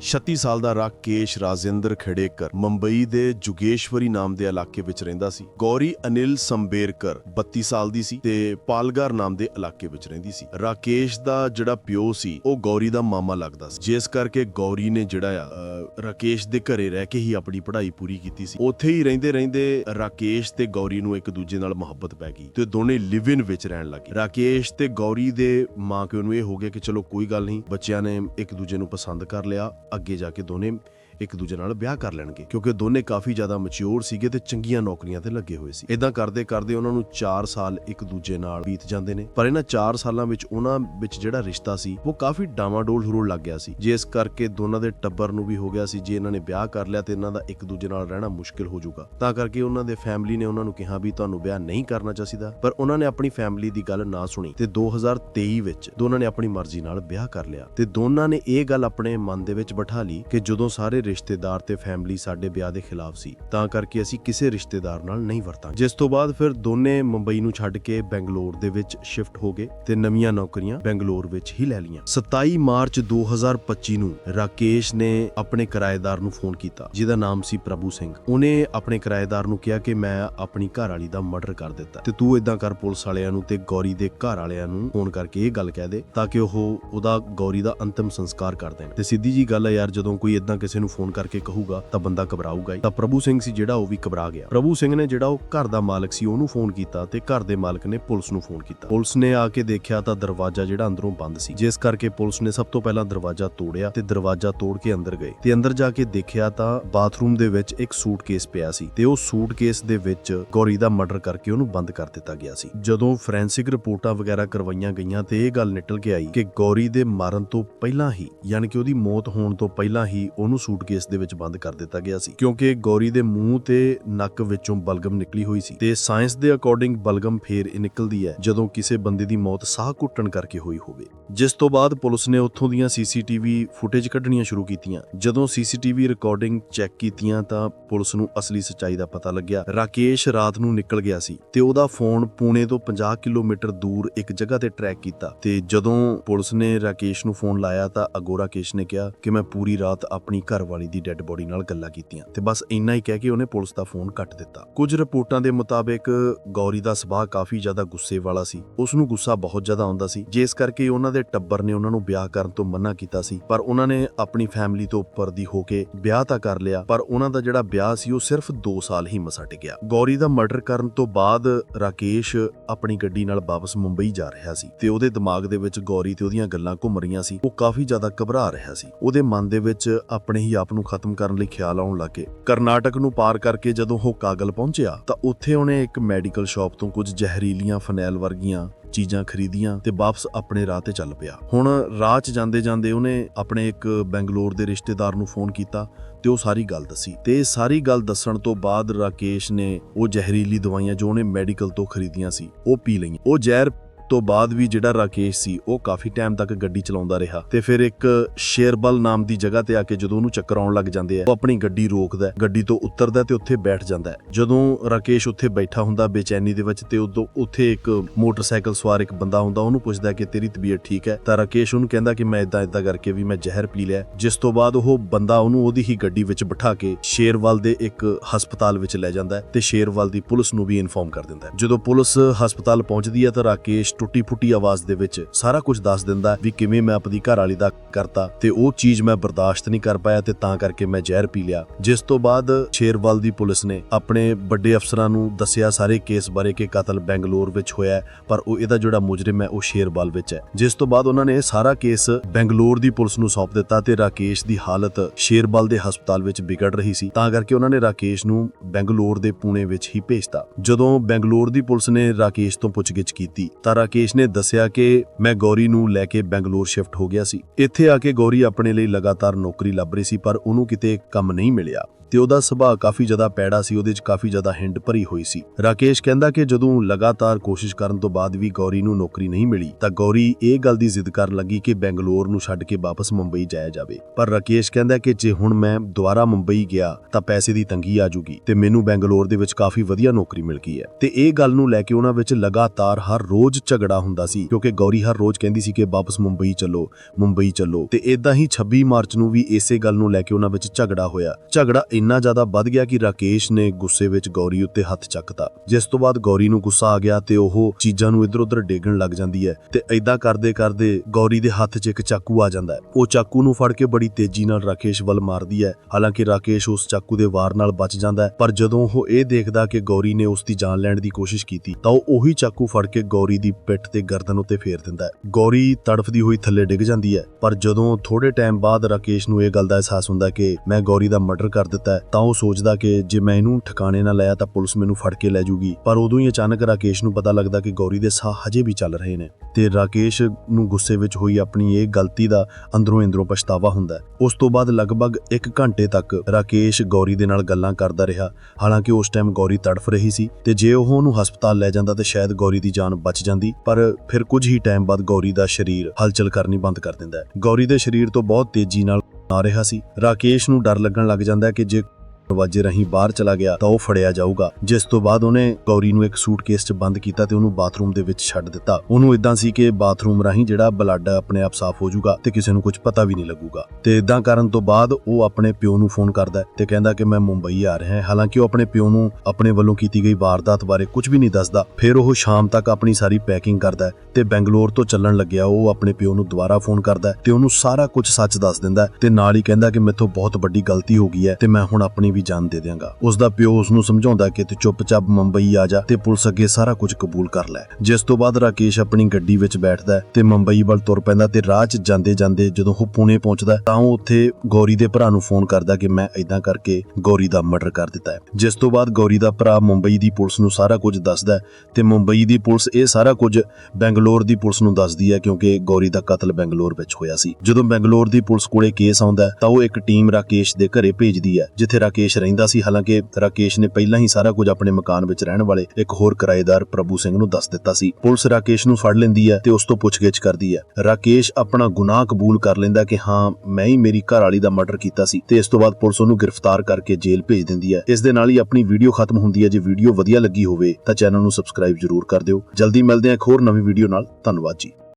36 ਸਾਲ ਦਾ ਰਾਕੇਸ਼ ਰਾਜਿੰਦਰ ਖੜੇਕਰ ਮੁੰਬਈ ਦੇ ਜੁਗੇਸ਼ਵਰੀ ਨਾਮ ਦੇ ਇਲਾਕੇ ਵਿੱਚ ਰਹਿੰਦਾ ਸੀ। ਗੌਰੀ ਅਨਿਲ ਸੰਬੇਰਕਰ 32 ਸਾਲ ਦੀ ਸੀ ਤੇ ਪਾਲਗਰ ਨਾਮ ਦੇ ਇਲਾਕੇ ਵਿੱਚ ਰਹਿੰਦੀ ਸੀ। ਰਾਕੇਸ਼ ਦਾ ਜਿਹੜਾ ਪਿਓ ਸੀ, ਉਹ ਗੌਰੀ ਦਾ ਮਾਮਾ ਲੱਗਦਾ ਸੀ। ਜਿਸ ਕਰਕੇ ਗੌਰੀ ਨੇ ਜਿਹੜਾ ਆ ਰਾਕੇਸ਼ ਦੇ ਘਰੇ ਰਹਿ ਕੇ ਹੀ ਆਪਣੀ ਪੜ੍ਹਾਈ ਪੂਰੀ ਕੀਤੀ ਸੀ। ਉੱਥੇ ਹੀ ਰਹਿੰਦੇ ਰਹਿੰਦੇ ਰਾਕੇਸ਼ ਤੇ ਗੌਰੀ ਨੂੰ ਇੱਕ ਦੂਜੇ ਨਾਲ ਮੁਹੱਬਤ ਪੈ ਗਈ ਤੇ ਦੋਨੇ ਲਿਵ ਇਨ ਵਿੱਚ ਰਹਿਣ ਲੱਗੇ। ਰਾਕੇਸ਼ ਤੇ ਗੌਰੀ ਦੇ ਮਾਂ ਪਿਓ ਨੂੰ ਇਹ ਹੋ ਗਿਆ ਕਿ ਚਲੋ ਕੋਈ ਗੱਲ ਨਹੀਂ, ਬੱਚਿਆਂ ਨੇ ਇੱਕ ਦੂਜੇ ਨੂੰ ਪਸੰਦ ਕਰ ਲਿਆ। ਅੱਗੇ ਜਾ ਕੇ ਦੋਨੇ ਇੱਕ ਦੂਜੇ ਨਾਲ ਵਿਆਹ ਕਰ ਲੈਣਗੇ, ਕਿਉਂਕਿ ਦੋਨੇ ਕਾਫੀ ਜ਼ਿਆਦਾ ਮੈਚੁਰ ਸੀਗੇ ਤੇ ਚੰਗੀਆਂ ਨੌਕਰੀਆਂ ਤੇ ਲੱਗੇ ਹੋਏ ਸੀ। ਇਦਾਂ ਕਰਦੇ ਕਰਦੇ ਉਹਨਾਂ ਨੂੰ 4 ਸਾਲ ਇੱਕ ਦੂਜੇ ਨਾਲ ਬੀਤ ਜਾਂਦੇ ਨੇ, ਪਰ ਇਹਨਾਂ 4 ਸਾਲਾਂ ਵਿੱਚ ਉਹਨਾਂ ਵਿੱਚ ਜਿਹੜਾ ਰਿਸ਼ਤਾ ਸੀ, ਉਹ ਕਾਫੀ ਡਾਵਾਡੋਲ ਹੋਣ ਲੱਗ ਗਿਆ ਸੀ। ਜਿਸ ਕਰਕੇ ਦੋਨਾਂ ਦੇ ਟੱਬਰ ਨੂੰ ਵੀ ਹੋ ਗਿਆ ਸੀ, ਜੇ ਇਹਨਾਂ ਨੇ ਵਿਆਹ ਕਰ ਲਿਆ ਤੇ ਇਹਨਾਂ ਦਾ ਇੱਕ ਦੂਜੇ ਨਾਲ ਰਹਿਣਾ ਮੁਸ਼ਕਿਲ ਹੋ ਜਾਊਗਾ। ਤਾਂ ਕਰਕੇ ਉਹਨਾਂ ਦੇ ਫੈਮਿਲੀ ਨੇ ਉਹਨਾਂ ਨੂੰ ਕਿਹਾ ਵੀ ਤੁਹਾਨੂੰ ਵਿਆਹ ਨਹੀਂ ਕਰਨਾ ਚਾਹੀਦਾ, ਪਰ ਉਹਨਾਂ ਨੇ ਆਪਣੀ ਫੈਮਿਲੀ ਦੀ ਗੱਲ ਨਾ ਸੁਣੀ ਤੇ 2023 ਵਿੱਚ ਦੋਨਾਂ ਨੇ ਆਪਣੀ ਮਰਜ਼ੀ ਨਾਲ ਵਿਆਹ ਕਰ ਲਿਆ। ਤੇ ਦੋਨਾਂ ਨੇ ਇਹ ਗੱਲ ਆਪਣੇ ਮਨ ਦੇ ਵਿੱਚ ਬਿਠਾ ਲਈ ਕਿ ਜਦੋਂ ਸਾਰੇ ਰਿਸ਼ਤੇਦਾਰ ਤੇ ਫੈਮਿਲੀ ਸਾਡੇ ਵਿਆਹ ਦੇ ਖਿਲਾਫ ਸੀ। ਤਾਂ ਕਰਕੇ ਅਸੀਂ ਕਿਸੇ ਰਿਸ਼ਤੇਦਾਰ ਨਾਲ ਨਹੀਂ ਵਰਤਾਂ। ਜਿਸ ਤੋਂ ਬਾਅਦ ਫਿਰ ਦੋਨੇ ਮੁੰਬਈ ਨੂੰ ਛੱਡ ਕੇ ਬੈਂਗਲੌਰ ਦੇ ਵਿੱਚ ਸ਼ਿਫਟ ਹੋ ਗਏ ਤੇ ਨਵੀਆਂ ਨੌਕਰੀਆਂ ਬੈਂਗਲੌਰ ਵਿੱਚ ਹੀ ਲੈ ਲਈਆਂ। 27 ਮਾਰਚ 2025 ਨੂੰ ਰਾਕੇਸ਼ ਨੇ ਆਪਣੇ ਕਿਰਾਏਦਾਰ ਨੂੰ ਫੋਨ ਕੀਤਾ। ਜਿਹਦਾ ਨਾਮ ਸੀ ਪ੍ਰਭੂ ਸਿੰਘ। ਉਹਨੇ ਆਪਣੇ ਕਿਰਾਏਦਾਰ ਨੂੰ ਕਿਹਾ ਕਿ ਮੈਂ ਆਪਣੀ ਘਰ ਵਾਲੀ ਦਾ ਮਰਡਰ ਕਰ ਦਿੱਤਾ। ਤੇ ਤੂੰ ਇਦਾਂ ਕਰ ਪੁਲਿਸ ਵਾਲਿਆਂ ਨੂੰ ਤੇ ਗੌਰੀ ਦੇ ਘਰ ਵਾਲਿਆਂ ਨੂੰ ਫੋਨ ਕਰਕੇ ਇਹ ਗੱਲ ਕਹਿ ਦੇ, ਤਾਂ ਕਿ ਉਹ ਉਹਦਾ ਗੌਰੀ ਦਾ ਅੰਤਿਮ ਸੰਸਕਾਰ ਕਰ ਦੇਣ। ਤੇ ਸਿੱਧੀ ਜੀ ਗੱਲ ਹੈ ਯਾਰ, ਜਦੋਂ ਕੋਈ ਇਦਾਂ ਕਿਸੇ ਨੂੰ ਫੋਨ ਕਰਕੇ ਕਹੂਗਾ ਤਾਂ ਬੰਦਾ ਘਬਰਾਊਗਾ ਹੀ। ਤਾਂ ਪ੍ਰਭੂ ਸਿੰਘ ਸੀ ਜਿਹੜਾ ਉਹ ਵੀ ਘਬਰਾ ਗਿਆ। ਪ੍ਰਭੂ ਸਿੰਘ ਨੇ ਜਿਹੜਾ ਉਹ ਘਰ ਦਾ ਮਾਲਕ ਸੀ, ਉਹਨੂੰ ਫੋਨ ਕੀਤਾ ਤੇ ਘਰ ਦੇ ਮਾਲਕ ਨੇ ਪੁਲਿਸ ਨੂੰ ਫੋਨ ਕੀਤਾ। ਪੁਲਿਸ ਨੇ ਆ ਕੇ ਦੇਖਿਆ ਤਾਂ ਦਰਵਾਜ਼ਾ ਜਿਹੜਾ ਅੰਦਰੋਂ ਬੰਦ ਸੀ। ਜਿਸ ਕਰਕੇ ਪੁਲਿਸ ਨੇ ਸਭ ਤੋਂ ਪਹਿਲਾਂ ਦਰਵਾਜ਼ਾ ਤੋੜਿਆ ਤੇ ਦਰਵਾਜ਼ਾ ਤੋੜ ਕੇ ਅੰਦਰ ਗਏ। ਤੇ ਅੰਦਰ ਜਾ ਕੇ ਦੇਖਿਆ ਤਾਂ ਬਾਥਰੂਮ ਦੇ ਵਿੱਚ ਇੱਕ ਸੂਟਕੇਸ ਪਿਆ ਸੀ ਤੇ ਉਹ ਸੂਟਕੇਸ ਦੇ ਵਿੱਚ ਗੌਰੀ ਦਾ ਮਰਡਰ ਕਰਕੇ ਉਹਨੂੰ ਬੰਦ ਕਰ ਦਿੱਤਾ ਗਿਆ ਸੀ। ਜਦੋਂ ਫੋਰੈਂਸਿਕ ਰਿਪੋਰਟਾਂ ਵਗੈਰਾ ਕਰਵਾਈਆਂ ਗਈਆਂ ਤੇ ਇਹ ਗੱਲ ਨਿਕਲ ਕੇ ਆਈ ਕਿ ਗੌਰੀ ਦੇ ਮਾਰਨ ਤੋਂ ਪਹਿਲਾਂ ਹੀ, ਯਾਨੀ ਕਿ ਉਹਦੀ ਮੌਤ ਹੋਣ ਤੋਂ ਪਹਿਲਾਂ ਹੀ ਉਹਨੂੰ ਸੂਟ ਕੇਸ ਦੇ ਵਿੱਚ ਬੰਦ ਕਰ ਦਿੱਤਾ ਗਿਆ ਸੀ, ਕਿਉਂਕਿ ਗੌਰੀ ਦੇ ਮੂੰਹ ਤੇ ਨੱਕ ਵਿੱਚੋਂ ਬਲਗਮ ਨਿਕਲੀ ਹੋਈ ਸੀ ਤੇ ਸਾਇੰਸ ਦੇ ਅਕੋਰਡਿੰਗ ਬਲਗਮ ਫੇਰ ਨਿਕਲਦੀ ਹੈ ਜਦੋਂ ਕਿਸੇ ਬੰਦੇ ਦੀ ਮੌਤ ਸਾਹ ਘੁੱਟਣ ਕਰਕੇ ਹੋਈ ਹੋਵੇ। ਜਿਸ ਤੋਂ ਬਾਅਦ ਪੁਲਿਸ ਨੇ ਉੱਥੋਂ ਦੀਆਂ ਸੀਸੀਟੀਵੀ ਫੁਟੇਜ ਕੱਢਣੀਆਂ ਸ਼ੁਰੂ ਕੀਤੀਆਂ। ਜਦੋਂ ਸੀਸੀਟੀਵੀ ਰਿਕਾਰਡਿੰਗ ਚੈੱਕ ਕੀਤੀਆਂ ਤਾਂ ਪੁਲਿਸ ਨੂੰ ਅਸਲੀ ਸੱਚਾਈ ਦਾ ਪਤਾ ਲੱਗਿਆ। ਰਾਕੇਸ਼ ਰਾਤ ਨੂੰ ਨਿਕਲ ਗਿਆ ਸੀ ਤੇ ਉਹਦਾ ਫੋਨ ਪੂਣੇ ਤੋਂ 50 ਕਿਲੋਮੀਟਰ ਦੂਰ ਇੱਕ ਜਗ੍ਹਾ ਤੇ ਟਰੈਕ ਕੀਤਾ ਤੇ ਜਦੋਂ ਪੁਲਿਸ ਨੇ ਰਾਕੇਸ਼ ਨੂੰ ਫੋਨ ਲਾਇਆ ਤਾਂ ਅਗੋ ਰਾਕੇਸ਼ ਨੇ ਕਿਹਾ ਕਿ ਮੈਂ ਪੂਰੀ ਰਾਤ ਆਪਣੀ ਘਰ ਘਰਵਾਲੀ ਦੀ ਡੈੱਡ ਬੋਡੀ ਨਾਲ ਗੱਲਾਂ ਕੀਤੀਆਂ ਤੇ ਬਸ ਇੰਨਾ ਹੀ ਕਹਿ ਕੇ ਉਹਨੇ ਪੁਲਿਸ ਦਾ ਫੋਨ ਕੱਟ ਦਿੱਤਾ। ਕੁਝ ਰਿਪੋਰਟਾਂ ਦੇ ਮੁਤਾਬਿਕ ਗੌਰੀ ਦਾ ਸੁਭਾਅ ਕਾਫੀ ਜ਼ਿਆਦਾ ਗੁੱਸੇ ਵਾਲਾ ਸੀ। ਉਸ ਨੂੰ ਗੁੱਸਾ ਬਹੁਤ ਜ਼ਿਆਦਾ ਆਉਂਦਾ ਸੀ, ਜਿਸ ਕਰਕੇ ਉਹਨਾਂ ਦੇ ਟੱਬਰ ਨੇ ਉਹਨਾਂ ਨੂੰ ਵਿਆਹ ਕਰਨ ਤੋਂ ਮਨਾ ਕੀਤਾ ਸੀ। ਪਰ ਉਹਨਾਂ ਨੇ ਆਪਣੀ ਫੈਮਿਲੀ ਤੋਂ ਉੱਪਰ ਦੀ ਹੋ ਕੇ ਵਿਆਹ ਤਾਂ ਕਰ ਲਿਆ, ਪਰ ਉਹਨਾਂ ਦਾ ਜਿਹੜਾ ਵਿਆਹ ਸੀ ਉਹ ਸਿਰਫ 2 ਸਾਲ ਹੀ ਮਸਾ ਟਿਕਿਆ। ਗੌਰੀ ਦਾ ਮਰਡਰ ਕਰਨ ਤੋਂ ਬਾਅਦ ਰਾਕੇਸ਼ ਆਪਣੀ ਗੱਡੀ ਨਾਲ ਵਾਪਸ ਮੁੰਬਈ ਜਾ ਰਿਹਾ ਸੀ ਤੇ ਉਹਦੇ ਦਿਮਾਗ ਦੇ ਵਿੱਚ ਗੌਰੀ ਤੇ ਉਹਦੀਆਂ ਗੱਲਾਂ ਘੁੰਮ ਰਹੀਆਂ ਸੀ। ਉਹ ਕਾਫੀ ਜ਼ਿਆਦਾ ਘਬਰਾ ਰਿਹਾ ਸੀ। ਉਹਦੇ ਮਨ ਦੇ ਵਿੱਚ ਆਪਣੇ ਹੀ ਆਪ ਨੂੰ ਖਤਮ ਕਰਨ ਲਈ ਖਿਆਲ ਆਉਣ ਲੱਗੇ ਕਰਨਾਟਕ ਨੂੰ ਪਾਰ ਕਰਕੇ ਜਦੋਂ ਉਹ ਕਾਗਲ ਪਹੁੰਚਿਆ, ਤਾਂ ਉੱਥੇ ਉਹਨੇ ਇੱਕ ਮੈਡੀਕਲ ਸ਼ਾਪ ਤੋਂ ਕੁਝ ਜ਼ਹਿਰੀਲੀਆਂ ਫਨੈਲ ਵਰਗੀਆਂ ਚੀਜ਼ਾਂ ਖਰੀਦੀਆਂ ਤੇ ਵਾਪਸ ਆਪਣੇ ਰਾਹ ਤੇ ਚੱਲ ਪਿਆ। ਹੁਣ ਰਾਹ 'ਚ ਜਾਂਦੇ ਜਾਂਦੇ ਉਹਨੇ ਆਪਣੇ ਇੱਕ ਬੈਂਗਲੌਰ ਦੇ ਰਿਸ਼ਤੇਦਾਰ ਨੂੰ ਫੋਨ ਕੀਤਾ ਤੇ ਉਹ ਸਾਰੀ ਗੱਲ ਦੱਸੀ। ਤੇ ਸਾਰੀ ਗੱਲ ਦੱਸਣ ਤੋਂ ਬਾਅਦ ਰਾਕੇਸ਼ ਨੇ ਉਹ ਜ਼ਹਿਰੀਲੀ ਦਵਾਈਆਂ ਜੋ ਉਹਨੇ ਮੈਡੀਕਲ ਤੋਂ ਖਰੀਦੀਆਂ ਸੀ, ਉਹ ਪੀ ਲਈਆਂ। ਉਹ ਜ਼ਹਿਰ ਤੋਂ ਬਾਅਦ ਵੀ ਜਿਹੜਾ ਰਾਕੇਸ਼ ਸੀ, ਉਹ ਕਾਫੀ ਟਾਈਮ ਤੱਕ ਗੱਡੀ ਚਲਾਉਂਦਾ ਰਿਹਾ ਤੇ ਫਿਰ ਇੱਕ ਸ਼ੇਰਬਲ ਨਾਮ ਦੀ ਜਗ੍ਹਾ ਤੇ ਆ ਕੇ ਜਦੋਂ ਉਹਨੂੰ ਚੱਕਰ ਆਉਣ ਲੱਗ ਜਾਂਦੇ ਆ, ਉਹ ਆਪਣੀ ਗੱਡੀ ਰੋਕਦਾ ਗੱਡੀ ਤੋਂ ਉਤਰਦਾ ਤੇ ਉੱਥੇ ਬੈਠ ਜਾਂਦਾ ਜਦੋਂ ਰਾਕੇਸ਼ ਉੱਥੇ ਬੈਠਾ ਹੁੰਦਾ ਬੇਚੈਨੀ ਦੇ ਵਿੱਚ ਤੇ ਉਦੋਂ ਉੱਥੇ ਇੱਕ ਮੋਟਰਸਾਈਕਲ ਸਵਾਰ ਇੱਕ ਬੰਦਾ ਹੁੰਦਾ, ਉਹਨੂੰ ਪੁੱਛਦਾ ਕਿ ਤੇਰੀ ਤਬੀਅਤ ਠੀਕ ਹੈ? ਤਾਂ ਰਾਕੇਸ਼ ਉਹਨੂੰ ਕਹਿੰਦਾ ਕਿ ਮੈਂ ਇਦਾਂ ਇਦਾਂ ਕਰਕੇ ਵੀ ਮੈਂ ਜ਼ਹਿਰ ਪੀ ਲਿਆ ਜਿਸ ਤੋਂ ਬਾਅਦ ਉਹ ਬੰਦਾ ਉਹਨੂੰ ਉਹਦੀ ਹੀ ਗੱਡੀ ਵਿੱਚ ਬਿਠਾ ਕੇ ਸ਼ੇਰਵਾਲ ਦੇ ਇੱਕ ਹਸਪਤਾਲ ਵਿੱਚ ਲੈ ਜਾਂਦਾ ਤੇ ਸ਼ੇਰਵਾਲ ਦੀ ਪੁਲਿਸ ਨੂੰ ਵੀ ਇਨਫੋਰਮ ਕਰ ਦਿੰਦਾ ਜਦੋਂ ਪੁਲਿਸ ਹਸਪਤਾਲ ਪਹੁੰਚਦੀ ਹੈ ਤਾਂ ਰਾਕੇਸ਼ ਟੁੱਟੀ ਫੁੱਟੀ ਆਵਾਜ਼ ਦੇ ਵਿੱਚ ਸਾਰਾ ਕੁਝ ਦੱਸ ਦਿੰਦਾ ਵੀ ਕਿਵੇਂ ਮੈਂ ਆਪਣੀ ਘਰ ਵਾਲੀ ਦਾ ਕਰਤਾ ਤੇ ਉਹ ਚੀਜ਼ ਮੈਂ ਬਰਦਾਸ਼ਤ ਨਹੀਂ ਕਰ ਪਾਇਆ ਤੇ ਤਾਂ ਕਰਕੇ ਮੈਂ ਜ਼ਹਿਰ ਪੀ ਲਿਆ। ਜਿਸ ਤੋਂ ਬਾਅਦ ਸ਼ੇਰਵਾਲ ਦੀ ਪੁਲਿਸ ਨੇ ਆਪਣੇ ਵੱਡੇ ਅਫਸਰਾਂ ਨੂੰ ਦੱਸਿਆ, ਸਾਰੇ ਕੇਸ ਬਾਰੇ ਕਿ ਕਤਲ ਬੈਂਗਲੌਰ ਵਿੱਚ ਹੋਇਆ ਪਰ ਉਹ ਇਹਦਾ ਜਿਹੜਾ ਮੁਜਰਮ ਹੈ, ਉਹ ਸ਼ੇਰਵਾਲ ਵਿੱਚ ਹੈ। ਜਿਸ ਤੋਂ ਬਾਅਦ ਉਹਨਾਂ ਨੇ ਸਾਰਾ ਕੇਸ ਬੈਂਗਲੌਰ ਦੀ ਪੁਲਿਸ ਨੂੰ ਸੌਂਪ ਦਿੱਤਾ ਤੇ ਰਾਕੇਸ਼ ਦੀ ਹਾਲਤ ਸ਼ੇਰਵਾਲ ਦੇ ਹਸਪਤਾਲ ਵਿੱਚ ਵਿਗੜ ਰਹੀ ਸੀ। ਤਾਂ ਕਰਕੇ ਉਹਨਾਂ ਨੇ ਰਾਕੇਸ਼ ਨੂੰ ਬੈਂਗਲੌਰ ਦੇ ਪੁਣੇ ਵਿੱਚ ਹੀ ਭੇਜਤਾ। ਜਦੋਂ ਬੈਂਗਲੌਰ ਦੀ ਪੁਲਿਸ ਨੇ ਰਾਕੇਸ਼ ਤੋਂ ਪੁੱਛਗਿੱਛ ਕੀਤੀ, ਤਾਂ ਰਾਕੇਸ਼ ਨੇ ਦੱਸਿਆ ਕਿ ਮੈਂ ਗੌਰੀ ਨੂੰ ਲੈ ਕੇ ਬੈਂਗਲੌਰ ਸ਼ਿਫਟ ਹੋ ਗਿਆ ਸੀ। ਇੱਥੇ ਆ ਕੇ ਗੌਰੀ ਆਪਣੇ ਲਈ ਲਗਾਤਾਰ ਨੌਕਰੀ ਲੱਭ ਰਹੀ ਸੀ, ਪਰ ਉਹਨੂੰ ਕਿਤੇ ਕੰਮ ਨਹੀਂ ਮਿਲਿਆ। ਤੇ ਉਹਦਾ ਸੁਭਾਅ ਕਾਫੀ ਜ਼ਿਆਦਾ ਪੈੜਾ ਸੀ, ਉਹਦੇ 'ਚ ਕਾਫੀ ਜ਼ਿਆਦਾ ਹਿੰਡ ਭਰੀ ਹੋਈ ਸੀ। ਰਾਕੇਸ਼ ਕਹਿੰਦਾ ਕਿ ਜਦੋਂ ਲਗਾਤਾਰ ਕੋਸ਼ਿਸ਼ ਕਰਨ ਤੋਂ ਬਾਅਦ ਵੀ ਗੌਰੀ ਨੂੰ ਨੌਕਰੀ ਨਹੀਂ ਮਿਲੀ, ਤਾਂ ਗੌਰੀ ਇਹ ਗੱਲ ਦੀ ਜ਼ਿੱਦ ਕਰਨ ਲੱਗੀ ਕਿ ਬੈਂਗਲੌਰ ਨੂੰ ਛੱਡ ਕੇ ਵਾਪਸ ਮੁੰਬਈ ਜਾਇਆ ਜਾਵੇ। ਪਰ ਰਾਕੇਸ਼ ਕਹਿੰਦਾ ਕਿ ਜੇ ਹੁਣ ਮੈਂ ਦੁਬਾਰਾ ਮੁੰਬਈ ਗਿਆ, ਤਾਂ ਪੈਸੇ ਦੀ ਤੰਗੀ ਆ ਜੂਗੀ ਤੇ ਮੈਨੂੰ ਬੈਂਗਲੌਰ ਦੇ ਵਿੱਚ ਕਾਫੀ ਵਧੀਆ ਨੌਕਰੀ ਮਿਲ ਗਈ ਹੈ। ਤੇ ਇਹ ਗੱਲ ਨੂੰ ਲੈ ਕੇ ਉਹਨਾਂ ਵਿੱਚ ਲਗਾਤਾਰ ਹਰ ਰੋਜ਼ ਝਗੜਾ ਹੁੰਦਾ ਸੀ, ਕਿਉਂਕਿ ਗੌਰੀ ਹਰ ਰੋਜ਼ ਕਹਿੰਦੀ ਸੀ ਕਿ ਵਾਪਸ ਮੁੰਬਈ ਚੱਲੋ ਮੁੰਬਈ ਚੱਲੋ। ਤੇ ਇਦਾਂ ਹੀ 26 ਮਾਰਚ ਨੂੰ ਵੀ ਇਸੇ ਗੱਲ ਨੂੰ ਲੈ ਕੇ ਉਹਨਾਂ ਵਿੱਚ ਝਗੜਾ ਹੋਇਆ। ਝਗੜਾ ਇੰਨਾ ਜ਼ਿਆਦਾ ਵੱਧ ਗਿਆ ਕਿ ਰਾਕੇਸ਼ ਨੇ ਗੁੱਸੇ ਵਿੱਚ ਗੌਰੀ ਉੱਤੇ ਹੱਥ ਚੱਕਤਾ। ਜਿਸ ਤੋਂ ਬਾਅਦ ਗੌਰੀ ਨੂੰ ਗੁੱਸਾ ਆ ਗਿਆ ਤੇ ਉਹ ਚੀਜ਼ਾਂ ਨੂੰ ਇੱਧਰ-ਉੱਧਰ ਡੇਗਣ ਲੱਗ ਜਾਂਦੀ ਹੈ ਤੇ ਇਦਾਂ ਕਰਦੇ ਕਰਦੇ ਗੌਰੀ ਦੇ ਹੱਥ 'ਚ ਇੱਕ ਚਾਕੂ ਆ ਜਾਂਦਾ ਹੈ। ਉਹ ਚਾਕੂ ਨੂੰ ਫੜ ਕੇ ਬੜੀ ਤੇਜ਼ੀ ਨਾਲ ਰਾਕੇਸ਼ ਵੱਲ ਮਾਰਦੀ ਹੈ। ਹਾਲਾਂਕਿ ਰਾਕੇਸ਼ ਉਸ ਚਾਕੂ ਦੇ ਵਾਰ ਨਾਲ ਬਚ ਜਾਂਦਾ ਹੈ, ਪਰ ਜਦੋਂ ਉਹ ਇਹ ਦੇਖਦਾ ਕਿ ਗੌਰੀ ਨੇ ਉਸ ਦੀ ਜਾਨ ਲੈਣ ਦੀ ਕੋਸ਼ਿਸ਼ ਕੀਤੀ, ਤਾਂ ਉਹ ਉਹੀ ਚਾਕੂ ਫੜ ਕੇ ਗੌਰੀ ਦੀ ਪਿੱਠ ਤੇ ਗਰਦਨ ਉੱਤੇ ਫੇਰ ਦਿੰਦਾ ਹੈ। ਗੌਰੀ ਤੜਫਦੀ ਹੋਈ ਥੱਲੇ ਡਿੱਗ ਜਾਂਦੀ ਹੈ, ਪਰ ਜਦੋਂ ਥੋੜੇ ਟਾਈਮ ਬਾਅਦ ਰਾਕੇਸ਼ ਨੂੰ ਇਹ ਗੱਲ ਦਾ ਅਹਿਸਾਸ ਹੁੰਦਾ ਕਿ ਮੈਂ ਗੌਰੀ ਦਾ ਮਰਡਰ ਕਰ ਦਿੱਤਾ ਹੈ। ਤਾਂ ਉਹ ਸੋਚਦਾ ਕਿ ਜੇ ਮੈਂ ਇਹਨੂੰ ਠਿਕਾਣੇ ਨਾ ਲਾਇਆ ਤਾਂ ਪੁਲਿਸ ਮੈਨੂੰ ਫੜ ਕੇ ਲੈ ਜਾਊਗੀ ਪਰ ਉਦੋਂ ਹੀ ਅਚਾਨਕ ਰਾਕੇਸ਼ ਨੂੰ ਪਤਾ ਲੱਗਦਾ ਕਿ ਗੌਰੀ ਦੇ ਸਾਹ ਹਜੇ ਵੀ ਚੱਲ ਰਹੇ ਨੇ ਤੇ ਰਾਕੇਸ਼ ਨੂੰ ਗੁੱਸੇ ਵਿੱਚ ਹੋਈ ਆਪਣੀ ਇਹ ਗਲਤੀ ਦਾ ਅੰਦਰੋਂ ਅੰਦਰੋਂ ਪਛਤਾਵਾ ਹੁੰਦਾ ਉਸ ਤੋਂ ਬਾਅਦ ਲਗਭਗ 1 ਘੰਟੇ ਤੱਕ ਰਾਕੇਸ਼ ਗੌਰੀ ਦੇ ਨਾਲ ਗੱਲਾਂ ਕਰਦਾ ਰਿਹਾ। ਹਾਲਾਂਕਿ ਉਸ ਟਾਈਮ ਗੌਰੀ ਤੜਫ ਰਹੀ ਸੀ ਤੇ ਜੇ ਉਹ ਉਹਨੂੰ ਹਸਪਤਾਲ ਲੈ ਜਾਂਦਾ ਤਾਂ ਸ਼ਾਇਦ ਗੌਰੀ ਦੀ ਜਾਨ ਬਚ ਜਾਂਦੀ। ਪਰ ਫਿਰ ਕੁਝ ਹੀ ਟਾਈਮ ਬਾਅਦ ਗੌਰੀ ਦਾ ਸਰੀਰ ਹਲਚਲ ਕਰਨੀ ਬੰਦ ਕਰ ਦਿੰਦਾ ਹੈ। ਗੌਰੀ ਦੇ ਸਰੀਰ ਤੋਂ ਬਹੁਤ ਤੇਜ਼ੀ ਨਾਲ ਆ ਰਿਹਾ ਸੀ। ਰਾਕੇਸ਼ ਨੂੰ ਡਰ ਲੱਗਣ ਲੱਗ ਜਾਂਦਾ ਹੈ ਕਿ ਜੇ ਦਰਵਾਜ਼ੇ ਰਾਹੀਂ ਬਾਹਰ ਚਲਾ ਗਿਆ ਤਾਂ ਉਹ ਫੜਿਆ ਜਾਊਗਾ, ਜਿਸ ਤੋਂ ਬਾਅਦ ਉਹਨੇ ਗੌਰੀ ਨੂੰ ਇੱਕ ਸੂਟਕੇਸ 'ਚ ਬੰਦ ਕੀਤਾ ਤੇ ਉਹਨੂੰ ਬਾਥਰੂਮ ਦੇ ਵਿੱਚ ਛੱਡ ਦਿੱਤਾ। ਉਹਨੂੰ ਇਦਾਂ ਸੀ ਕਿ ਬਾਥਰੂਮ ਰਾਹੀਂ ਜਿਹੜਾ ਬਲੱਡ ਆਪਣੇ ਆਪ ਸਾਫ਼ ਹੋ ਜਾਊਗਾ ਤੇ ਕਿਸੇ ਨੂੰ ਕੁਝ ਪਤਾ ਵੀ ਨਹੀਂ ਲੱਗੂਗਾ। ਤੇ ਇਦਾਂ ਕਰਨ ਤੋਂ ਬਾਅਦ ਉਹ ਆਪਣੇ ਪਿਓ ਨੂੰ ਫੋਨ ਕਰਦਾ ਤੇ ਕਹਿੰਦਾ ਕਿ ਮੈਂ ਮੁੰਬਈ ਆ ਰਿਹਾ ਹਾਂ। ਹਾਲਾਂਕਿ ਉਹ ਆਪਣੇ ਪਿਓ ਨੂੰ ਆਪਣੇ ਵੱਲੋਂ ਕੀਤੀ ਗਈ ਵਾਰਦਾਤ ਬਾਰੇ ਕੁਝ ਵੀ ਨਹੀਂ ਦੱਸਦਾ। ਫਿਰ ਉਹ ਸ਼ਾਮ ਤੱਕ ਆਪਣੀ ਸਾਰੀ ਪੈਕਿੰਗ ਕਰਦਾ ਤੇ ਬੈਂਗਲੌਰ ਤੋਂ ਚੱਲਣ ਲੱਗਿਆ। ਉਹ ਆਪਣੇ ਪਿਓ ਨੂੰ ਦੁਬਾਰਾ ਫੋਨ ਕਰਦਾ ਤੇ ਉਹਨੂੰ ਸਾਰਾ ਕੁਝ ਸੱਚ ਦੱਸ ਦਿੰਦਾ ਤੇ ਨਾਲ ਹੀ ਕਹਿੰਦਾ ਕਿ ਮੇਥੋਂ ਬਹੁਤ ਵੱਡੀ ਗਲਤੀ ਹੋ ਗਈ ਹੈ ਤੇ ਮੈਂ ਹੁਣ ਆਪਣੀ ਵੀ ਜਾਨ ਦੇ ਦਿਆਂਗਾ। ਉਸ ਦਾ ਪਿਓ ਉਸ ਨੂੰ ਸਮਝਾਉਂਦਾ ਕਿ ਤੂੰ ਚੁੱਪਚਾਪ ਮੁੰਬਈ ਆ ਜਾ ਤੇ ਪੁਲਿਸ ਅੱਗੇ ਸਾਰਾ ਕੁਝ ਕਬੂਲ ਕਰ ਲੈ। ਜਿਸ ਤੋਂ ਬਾਅਦ ਰਾਕੇਸ਼ ਆਪਣੀ ਗੱਡੀ ਵਿੱਚ ਬੈਠਦਾ ਤੇ ਮੁੰਬਈ ਵੱਲ ਤੁਰ ਪੈਂਦਾ ਤੇ ਰਾਹ 'ਚ ਜਾਂਦੇ ਜਾਂਦੇ ਜਦੋਂ ਉਹ ਪੁਣੇ ਪਹੁੰਚਦਾ ਤਾਂ ਉਹ ਉੱਥੇ ਗੌਰੀ ਦੇ ਭਰਾ ਨੂੰ ਫੋਨ ਕਰਦਾ ਕਿ ਮੈਂ ਇਦਾਂ ਕਰਕੇ ਗੌਰੀ ਦਾ ਮਰਡਰ ਕਰ ਦਿੱਤਾ ਹੈ। ਜਿਸ ਤੋਂ ਬਾਅਦ ਗੌਰੀ ਦਾ ਭਰਾ ਮੁੰਬਈ ਦੀ ਪੁਲਿਸ ਨੂੰ ਸਾਰਾ ਕੁਝ ਦੱਸਦਾ ਤੇ ਮੁੰਬਈ ਦੀ ਪੁਲਿਸ ਇਹ ਸਾਰਾ ਕੁਝ ਬੈਂਗਲੌਰ ਦੀ ਪੁਲਿਸ ਨੂੰ ਦੱਸਦੀ ਹੈ ਕਿਉਂਕਿ ਗੌਰੀ ਦਾ ਕਤਲ ਬੈਂਗਲੌਰ ਵਿੱਚ ਹੋਇਆ ਸੀ। ਜਦੋਂ ਬੈਂਗਲੌਰ ਦੀ ਪੁਲਿਸ ਕੋਲੇ ਕੇਸ ਆਉਂਦਾ ਤਾਂ ਉਹ ਇੱਕ ਟੀਮ ਰਾਕੇਸ਼ ਦੇ ਘਰੇ ਭੇਜਦੀ ਹੈ, ਜਿੱਥੇ ਰਾਕੇਸ਼ ਰਾਕੇਸ਼ ਰਹਿੰਦਾ ਸੀ। ਹਾਲਾਂਕਿ ਰਾਕੇਸ਼ ਨੇ ਪਹਿਲਾਂ ਹੀ ਸਾਰਾ ਕੁਝ ਆਪਣੇ ਮਕਾਨ ਵਿੱਚ ਰਹਿਣ ਵਾਲੇ ਇੱਕ ਹੋਰ ਕਿਰਾਏਦਾਰ ਪ੍ਰਭੂ ਸਿੰਘ ਨੂੰ ਦੱਸ ਦਿੱਤਾ ਸੀ। ਪੁਲਿਸ ਰਾਕੇਸ਼ ਨੂੰ ਫੜ ਲੈਂਦੀ ਹੈ ਤੇ ਉਸ ਤੋਂ ਪੁੱਛਗਿੱਛ ਕਰਦੀ ਹੈ। ਰਾਕੇਸ਼ ਆਪਣਾ ਗੁਨਾਹ ਕਬੂਲ ਕਰ ਲੈਂਦਾ ਕਿ ਹਾਂ, ਮੈਂ ਹੀ ਮੇਰੀ ਘਰ ਵਾਲੀ ਦਾ ਮਰਡਰ ਕੀਤਾ ਸੀ ਤੇ ਇਸ ਤੋਂ ਬਾਅਦ ਪੁਲਿਸ ਉਹਨੂੰ ਗ੍ਰਿਫਤਾਰ ਕਰਕੇ ਜੇਲ੍ਹ ਭੇਜ ਦਿੰਦੀ ਹੈ। ਇਸ ਦੇ ਨਾਲ ਹੀ ਆਪਣੀ ਵੀਡੀਓ ਖਤਮ ਹੁੰਦੀ ਹੈ। ਜੇ ਵੀਡੀਓ ਵਧੀਆ ਲੱਗੀ ਹੋਵੇ ਤਾਂ ਚੈਨਲ ਨੂੰ ਸਬਸਕ੍ਰਾਈਬ ਜ਼ਰੂਰ ਕਰ ਦਿਓ। ਜਲਦੀ ਮਿਲਦੇ ਹਾਂ ਇੱਕ ਹੋਰ ਨਵੀਂ ਵੀਡੀਓ ਨਾਲ। ਧੰਨਵਾਦ ਜੀ।